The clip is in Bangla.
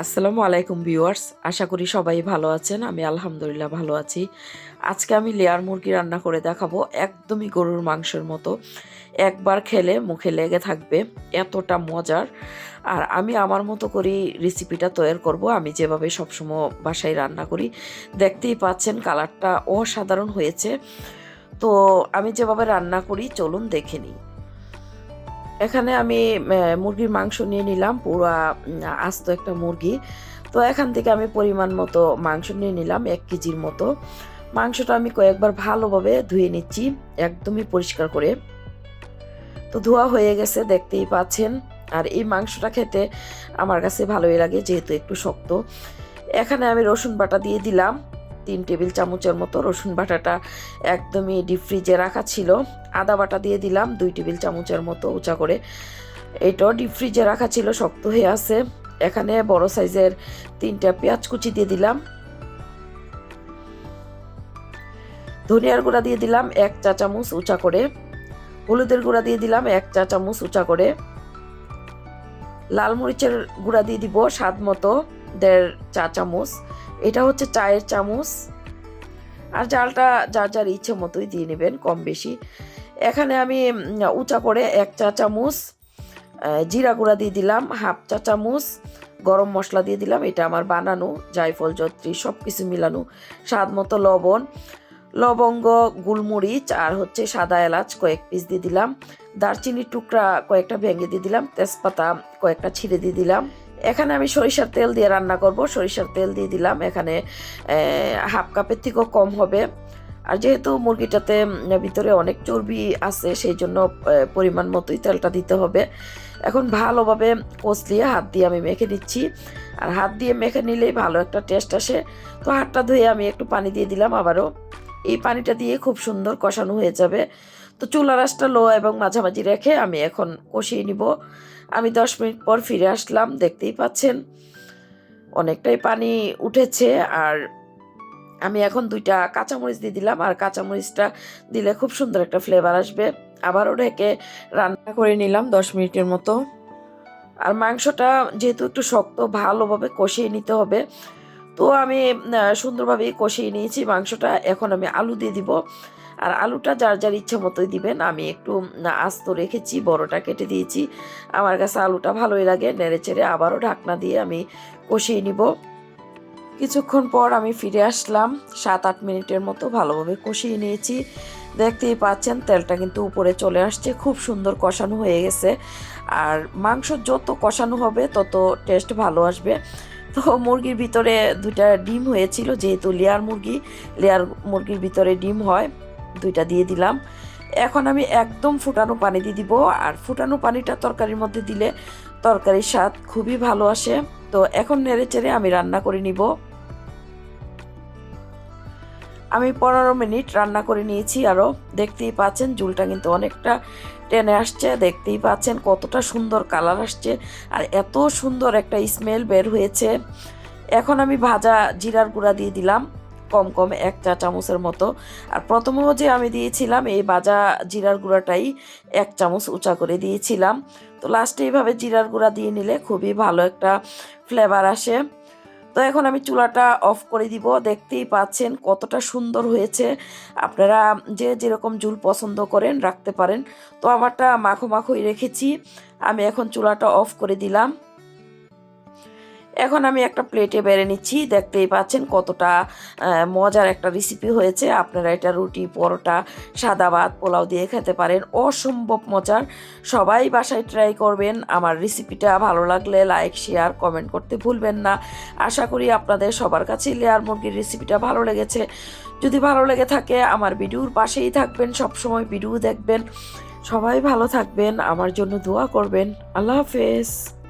আসসালামু আলাইকুম ভিউয়ার্স, আশা করি সবাই ভালো আছেন, আমি আলহামদুলিল্লাহ ভালো আছি। আজকে আমি লেয়ার মুরগি রান্না করে দেখাবো একদমই গরুর মাংসের মতো। একবার খেলে মুখে লেগে থাকবে, এতটা মজার। আর আমি আমার মতো করেই রেসিপিটা তৈরি করব, আমি যেভাবে সবসময় বাসায় রান্না করি। দেখতেই পাচ্ছেন কালারটা অসাধারণ হয়েছে। তো আমি যেভাবে রান্না করি, চলুন দেখে নিই। এখানে আমি মুরগির মাংস নিয়ে নিলাম, পুরা আস্ত একটা মুরগি। তো এখান থেকে আমি পরিমাণ মতো মাংস নিয়ে নিলাম, এক কেজির মতো। মাংসটা আমি কয়েকবার ভালোভাবে ধুয়ে নিচ্ছি, একদমই পরিষ্কার করে। তো ধোয়া হয়ে গেছে, দেখতেই পাচ্ছেন। আর এই মাংসটা খেতে আমার কাছে ভালোই লাগে, যেহেতু একটু শক্ত। এখানে আমি রসুন বাটা দিয়ে দিলাম। তিন টেবিল চামচের মতো রসুন বাটাটা একদমই ডিপ ফ্রিজে রাখা ছিল। আদা বাটা দিয়ে দিলাম, দুই টেবিল চামচের মতো উঁচা করে। এটাও ডিপ ফ্রিজে রাখা ছিল, শক্ত হয়ে আছে। এখানে বড় সাইজের তিনটা পেঁয়াজ কুচি দিয়ে দিলাম। ধনিয়ার গুঁড়া দিয়ে দিলাম এক চা চামচ উঁচা করে। হলুদের গুঁড়া দিয়ে দিলাম এক চা চামচ উঁচা করে। লাল মরিচের গুঁড়া দিয়ে দিব স্বাদ মতো দেড় চা চামচ। এটা হচ্ছে চায়ের চামচ। আর জালটা যার যার ইচ্ছে মতোই দিয়ে নেবেন, কম বেশি। এখানে আমি উঁচা করে এক চা চামচ জিরা গুঁড়া দিয়ে দিলাম, হাফ চা চামচ, গরম মশলা দিয়ে দিলাম, এটা আমার বানানো, জায়ফল জত্রি সব কিছু মিলানো। স্বাদ মতো লবণ, লবঙ্গ, গুলমরিচ, আর হচ্ছে সাদা এলাচ কয়েক পিস দিয়ে দিলাম। দারচিনির টুকরা কয়েকটা ভেঙে দিয়ে দিলাম, তেজপাতা কয়েকটা ছিঁড়ে দিয়ে দিলাম। এখানে আমি সরিষার তেল দিয়ে রান্না করব। সরিষার তেল দিয়ে দিলাম। এখানে হাফ কাপের থেকেও কম হবে। আর যেহেতু মুরগিটাতে ভিতরে অনেক চর্বি আছে, সেই জন্য পরিমাণ মতোই তেলটা দিতে হবে। এখন ভালোভাবে কষলিয়ে হাত দিয়ে আমি মেখে নিচ্ছি। আর হাত দিয়ে মেখে নিলেই ভালো একটা টেস্ট আসে। তো হাতটা ধুয়ে আমি একটু পানি দিয়ে দিলাম আবারও। এই পানিটা দিয়ে খুব সুন্দর কষানো হয়ে যাবে। তো চুলা রাসটা লো এবং মাঝামাঝি রেখে আমি এখন কষিয়ে নিব। আমি দশ মিনিট পর ফিরে আসলাম দেখতেই পাচ্ছেন অনেকটাই পানি উঠেছে আর আমি এখন দুইটা কাঁচামরিচ দিয়ে দিলাম আর কাঁচামরিচটা দিলে খুব সুন্দর একটা ফ্লেভার আসবে। আবারও ঢেকে রান্না করে নিলাম দশ মিনিটের মতো। আর মাংসটা যেহেতু একটু শক্ত ভালোভাবে কষিয়ে নিতে হবে তো আমি আহ, সুন্দরভাবে কষিয়ে নিয়েছি মাংসটা। এখন আমি আলু দিয়ে দিব। আর আলুটা যার যার ইচ্ছে মতোই দিবেন। আমি একটু আস্ত রেখেছি, বড়টা কেটে দিয়েছি। আমার কাছে আলুটা ভালোই লাগে নেড়ে চেড়ে আবারও ঢাকনা দিয়ে আমি কষিয়ে নিব। কিছুক্ষণ পর আমি ফিরে আসলাম। সাত, আট মিনিটের মতো ভালোভাবে কষিয়ে নিয়েছি। দেখতেই পাচ্ছেন, তেলটা কিন্তু উপরে চলে আসছে। খুব সুন্দর কষানো হয়ে গেছে। আর মাংস যত কষানো হবে, তত টেস্ট ভালো আসবে। তো মুরগির ভিতরে দুইটা ডিম হয়েছিল, যেহেতু লেয়ার মুরগি, লেয়ার মুরগির ভিতরে ডিম হয়। দুইটা দিয়ে দিলাম। এখন আমি একদম ফুটানো পানি দিয়ে দিব। আর ফুটানো পানিটা তরকারির মধ্যে দিলে তরকারির স্বাদ খুবই ভালো আসে। তো এখন নেড়ে চেড়ে আমি রান্না করে নিব। আমি পনেরো মিনিট রান্না করে নিয়েছি আরও দেখতেই পাচ্ছেন ঝুলটা কিন্তু অনেকটা টেনে আসছে। দেখতেই পাচ্ছেন কতটা সুন্দর কালার আসছে আর এত সুন্দর একটা স্মেল বের হয়েছে। এখন আমি ভাজা জিরার গুঁড়া দিয়ে দিলাম। কম কম এক চা চামচের মতো। আর প্রথম যে আমি দিয়েছিলাম, এই বাজা জিরার গুঁড়াটাই এক চামচ উঁচা করে দিয়েছিলাম। তো লাস্টে এইভাবে জিরার গুঁড়া দিয়ে নিলে খুবই ভালো একটা ফ্লেভার আসে। তো এখন আমি চুলাটা অফ করে দিব। দেখতেই পাচ্ছেন কতটা সুন্দর হয়েছে। আপনারা যে যেরকম জুল পছন্দ করেন রাখতে পারেন। তো আমারটা মাখো মাখোই রেখেছি। আমি এখন চুলাটা অফ করে দিলাম। এখন আমি একটা প্লেটে বেড়ে নিচ্ছি। দেখতেই পাচ্ছেন কতটা মজার একটা রেসিপি হয়েছে। আপনারা এটা রুটি, পরোটা, সাদা ভাত, পোলাও দিয়ে খেতে পারেন। অসম্ভব মজার। সবাই বাসায় ট্রাই করবেন। আমার রেসিপিটা ভালো লাগলে লাইক শেয়ার কমেন্ট করতে ভুলবেন না। আশা করি আপনাদের সবার কাছে লেয়ার মুরগির রেসিপিটা ভালো লেগেছে। যদি ভালো লেগে থাকে, আমার ভিডিওর পাশেই থাকবেন। সবসময় ভিডিও দেখবেন। সবাই ভালো থাকবেন। আমার জন্য দোয়া করবেন। আল্লাহ হাফেজ।